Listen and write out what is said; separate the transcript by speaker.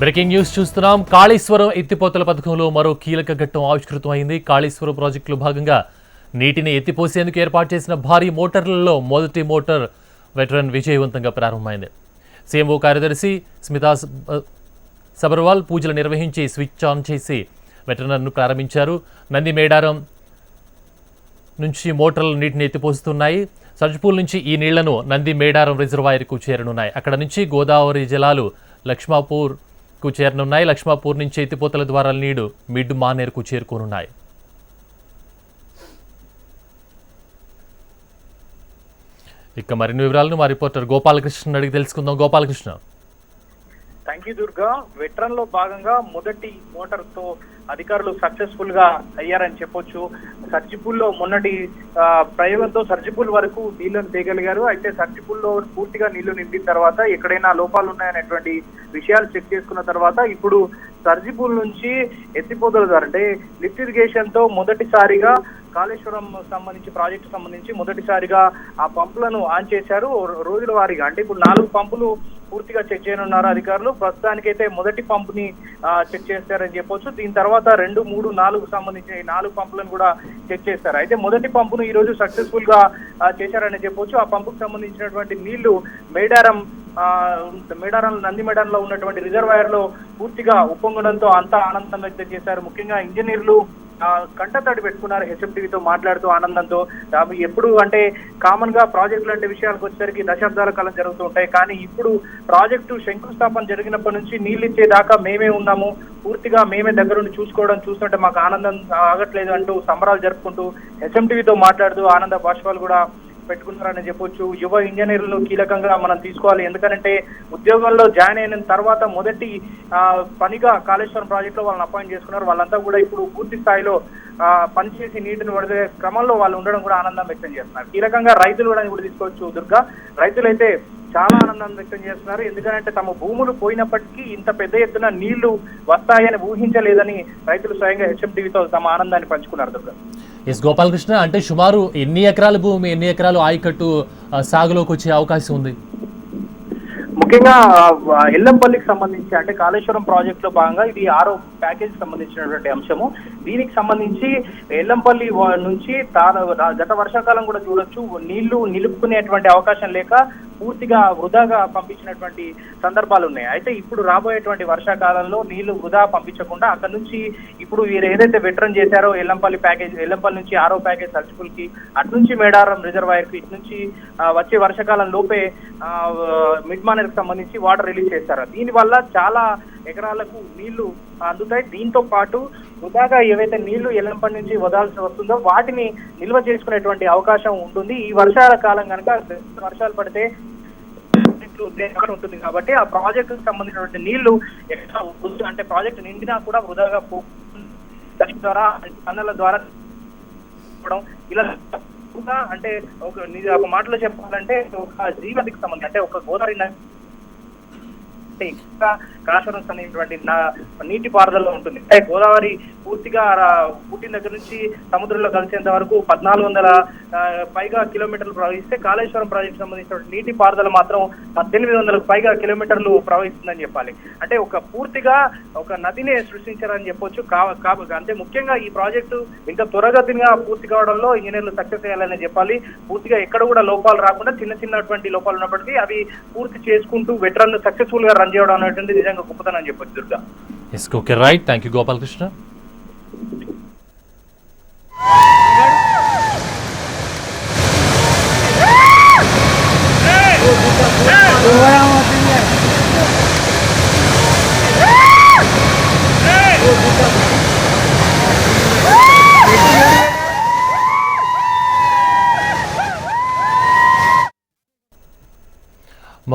Speaker 1: Breaking news చూస్తున్నాం. కాళేశ్వరం ఎత్తిపోతల పథకంలో మరో కీలక ఘట్టం ఆవిష్కృతం అయింది. కాళేశ్వరం ప్రాజెక్టులో భాగంగా నీటిని ఎత్తిపోసేందుకు ఏర్పాటు చేసిన భారీ మోటార్లలో మొదటి మోటార్ వెటరన్ విజయవంతంగా ప్రారంభమైంది. సీఎంఓ కార్యదర్శి స్మితా సబర్వాల్ పూజలు నిర్వహించి స్విచ్ ఆన్ చేసి వెటరనర్ను ప్రారంభించారు. నంది మేడారం నుంచి మోటార్లు నీటిని ఎత్తిపోస్తున్నాయి. సజ్పూల్ నుంచి ఈ నీళ్ళను నంది మేడారం రిజర్వాయర్కు చేరనున్నాయి. అక్కడ నుంచి గోదావరి జలాలు కు చేరనున్నాయి లక్ష్మాపూర్ నుంచి ఎత్తిపోతల ద్వారా నీడు మిడ్ మానేరుకు చేరుకోనున్నాయి. ఇక మరిన్ని వివరాలను మా రిపోర్టర్ గోపాలకృష్ణ అడిగి తెలుసుకుందాం. గోపాలకృష్ణ.
Speaker 2: థ్యాంక్ యూ దుర్గా వెట్రన్లో భాగంగా మొదటి మోటార్తో అధికారులు సక్సెస్ఫుల్గా అయ్యారని చెప్పొచ్చు. సర్జిపూల్లో మొన్నటి ప్రయోగంతో సర్జిపూల్ వరకు నీళ్ళను తేగలిగారు. అయితే సర్జిపూల్లో పూర్తిగా నీళ్ళు నిండిన తర్వాత ఎక్కడైనా లోపాలు ఉన్నాయనేటువంటి విషయాలు చెక్ చేసుకున్న తర్వాత ఇప్పుడు సర్జిపూల్ నుంచి ఎత్తిపోతల ద్వారా అంటే లిఫ్ట్ ఇరిగేషన్తో మొదటిసారిగా కాళేశ్వరం సంబంధించి ప్రాజెక్టు సంబంధించి మొదటిసారిగా ఆ పంపులను ఆన్ చేశారు. రోజుల వారీగా అంటే ఇప్పుడు నాలుగు పంపులు పూర్తిగా చెక్ చేయనున్నారు అధికారులు. ప్రస్తుతానికైతే మొదటి పంపుని చెక్ చేస్తారని చెప్పొచ్చు. దీని తర్వాత రెండు మూడు నాలుగు సంబంధించిన ఈ నాలుగు పంపులను కూడా చెక్ చేస్తారు. అయితే మొదటి పంపును ఈ రోజు సక్సెస్ఫుల్గా చేశారని చెప్పొచ్చు. ఆ పంపుకు సంబంధించినటువంటి నీళ్ళు మేడారం మేడారం నంది మేడారంలో ఉన్నటువంటి రిజర్వాయర్లో పూర్తిగా ఉప్పొంగడంతో అంతా ఆనందం వ్యక్తం చేశారు. ముఖ్యంగా ఇంజనీర్లు కంటతడి పెట్టుకున్నారు హెచ్ఎంటీవీతో మాట్లాడుతూ ఆనందంతో. ఎప్పుడు అంటే కామన్గా ప్రాజెక్టులు అంటే విషయాలకు వచ్చేసరికి దశాబ్దాల కాలం జరుగుతూ ఉంటాయి. కానీ ఇప్పుడు ప్రాజెక్టు శంకుస్థాపన జరిగినప్పటి నుంచి నీళ్ళు ఇచ్చేదాకా మేమే ఉన్నాము. పూర్తిగా మేమే దగ్గరుండి చూసుకోవడం చూస్తుంటే మాకు ఆనందం ఆగట్లేదు అంటూ సంబరాలు జరుపుకుంటూ హెచ్ఎంటీవీతో మాట్లాడుతూ ఆనంద బాష్పాలు కూడా పెట్టుకున్నారని చెప్పొచ్చు. యువ ఇంజనీర్లను కీలకంగా మనం తీసుకోవాలి. ఎందుకంటే ఉద్యోగంలో జాయిన్ అయిన తర్వాత మొదటి పనిగా కాళేశ్వరం ప్రాజెక్ట్లో వాళ్ళని అపాయింట్ చేసుకున్నారు. వాళ్ళంతా కూడా ఇప్పుడు పూర్తి స్థాయిలో పనిచేసి నీటిని వదిలే క్రమంలో వాళ్ళు ఉండడం కూడా ఆనందం వ్యక్తం చేస్తున్నారు. కీలకంగా రైతులు కూడా ఇప్పుడు తీసుకోవచ్చు దుర్గా. రైతులైతే చాలా ఆనందం వ్యక్తం చేస్తున్నారు. ఎందుకంటే తమ భూములు పోయినప్పటికీ ఇంత పెద్ద ఎత్తున నీళ్ళు వస్తాయని ఊహించలేదని రైతులు స్వయంగా హెచ్ఎంటీవీతో తమ ఆనందాన్ని పంచుకున్నారు దుర్గా.
Speaker 1: ఎస్ గోపాలకృష్ణ అంటే సుమారు ఎన్ని ఎకరాల భూమి ఎన్ని ఎకరాలు ఆయకట్టు సాగులోకి వచ్చే అవకాశం ఉంది?
Speaker 2: ముఖ్యంగా ఎల్లంపల్లికి సంబంధించి అంటే కాళేశ్వరం ప్రాజెక్ట్లో భాగంగా ఇది ఆరో ప్యాకేజ్ సంబంధించినటువంటి అంశము. దీనికి సంబంధించి ఎల్లంపల్లి నుంచి తాను గత వర్షాకాలం కూడా చూడొచ్చు నీళ్ళు నిలుపుకునేటువంటి అవకాశం లేక పూర్తిగా వృధాగా పంపించినటువంటి సందర్భాలు ఉన్నాయి. అయితే ఇప్పుడు రాబోయేటువంటి వర్షాకాలంలో నీళ్ళు వృధా పంపించకుండా అక్కడ నుంచి ఇప్పుడు వీరు ఏదైతే వెటరన్ చేశారో ఎల్లంపల్లి ప్యాకేజ్ ఎల్లంపల్లి నుంచి ఆరో ప్యాకేజ్ సర్జిపుల్కి అటు నుంచి మేడారం రిజర్వాయర్కి ఇటు నుంచి వచ్చే వర్షాకాలం లోపే ఆ, మిడ్ సంబంధించి వాటర్ రిలీజ్ చేస్తారు దీనివల్ల చాలా ఎకరాలకు నీళ్ళు అందుతాయి. దీంతో పాటు వృధాగా ఏవైతే నీళ్ళు ఎల్లంపల్లి నుంచి వదాల్సి వస్తుందో వాటిని నిల్వ చేసుకునేటువంటి అవకాశం ఉంటుంది. ఈ వర్షాల కాలం కనుక వర్షాలు పడితే ఉంటుంది కాబట్టి ఆ ప్రాజెక్టు సంబంధించినటువంటి నీళ్ళు ఎక్కడ అంటే ప్రాజెక్ట్ నిండినా కూడా వృధాగా పో దాని ద్వారా పనుల ద్వారా ఇలా అంటే ఒక నిజ- ఒక మాటలో చెప్పాలంటే ఒక జీవనకి సంబంధించి అంటే ఒక గోదావరి నది అంటే ఇంకా కాళేశ్వరం అనేటువంటి నా- నీటి పారుదల ఉంటుంది. అంటే గోదావరి పూర్తిగా పుట్టిన దగ్గర నుంచి సముద్రంలో కలిసేంత వరకు పద్నాలుగు వందల పైగా కిలోమీటర్లు ప్రవహిస్తే కాళేశ్వరం ప్రాజెక్ట్ సంబంధించిన నీటి పారుదల మాత్రం పద్దెనిమిది వందలకు పైగా కిలోమీటర్లు ప్రవహిస్తుందని చెప్పాలి. అంటే ఒక పూర్తిగా ఒక నదినే సృష్టించారని చెప్పొచ్చు. కా- అంటే ముఖ్యంగా ఈ ప్రాజెక్టు ఇంకా త్వరగతిగా పూర్తి కావడంలో ఇంజనీర్లు సక్సెస్ అయ్యాలని చెప్పాలి. పూర్తిగా ఎక్కడ కూడా లోపాలు రాకుండా చిన్న చిన్నటువంటి లోపాలు ఉన్నప్పటికీ అవి పూర్తి చేసుకుంటూ వెటరన్ సక్సెస్ఫుల్గా రన్ చేయడం అనేటువంటి నిజంగా గొప్పతనం అని చెప్పొచ్చు Durga.
Speaker 1: Yes okay right thank you Gopalakrishna Woo!